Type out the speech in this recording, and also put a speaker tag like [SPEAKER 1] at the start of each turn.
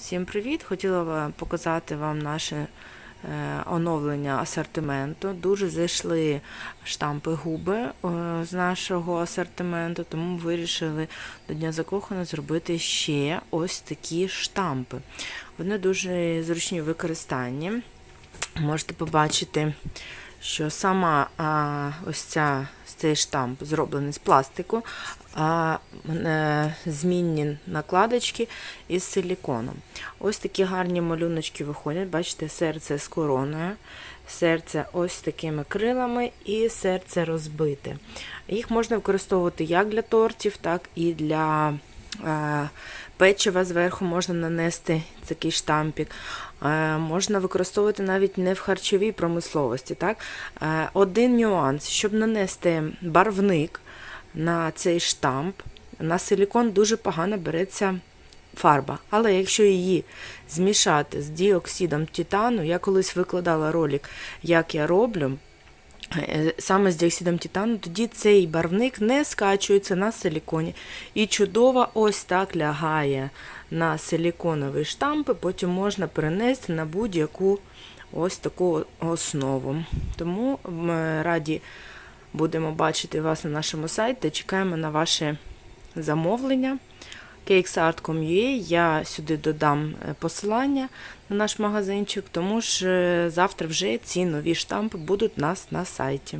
[SPEAKER 1] Всім привіт! Хотіла показати вам наше е, оновлення асортименту. Дуже зайшли штампи губи е, з нашого асортименту, тому вирішили до Дня Закоханих зробити ще ось такі штампи. Вони дуже зручні в використанні. Можете побачити, що сама ось ця, цей штамп зроблений з пластику, а е, змінні накладочки із силіконом. Ось такі гарні малюночки виходять. Бачите, серце з короною, серце ось такими крилами і серце розбите. Їх можна використовувати як для тортів, так і для печива зверху можна нанести такий штампік. Е, Можна використовувати навіть не в харчовій промисловості. Так? Е, Один нюанс, щоб нанести барвник на цей штамп, на силікон дуже погано береться фарба. Але якщо її змішати з діоксидом титану, я колись викладала ролик, як я роблю. Е, Саме з діоксидом титану, тоді цей барвник не скачується на силіконі і чудово ось так лягає на силіконові штампи, потім можна перенести на будь-яку ось таку основу. Тому ми раді будемо бачити вас на нашому сайті. Чекаємо на ваше замовлення. cakesart.com.ua. Я сюди додам е, посилання на наш магазинчик, тому ж е, завтра вже ці нові штампи будуть у нас на сайті.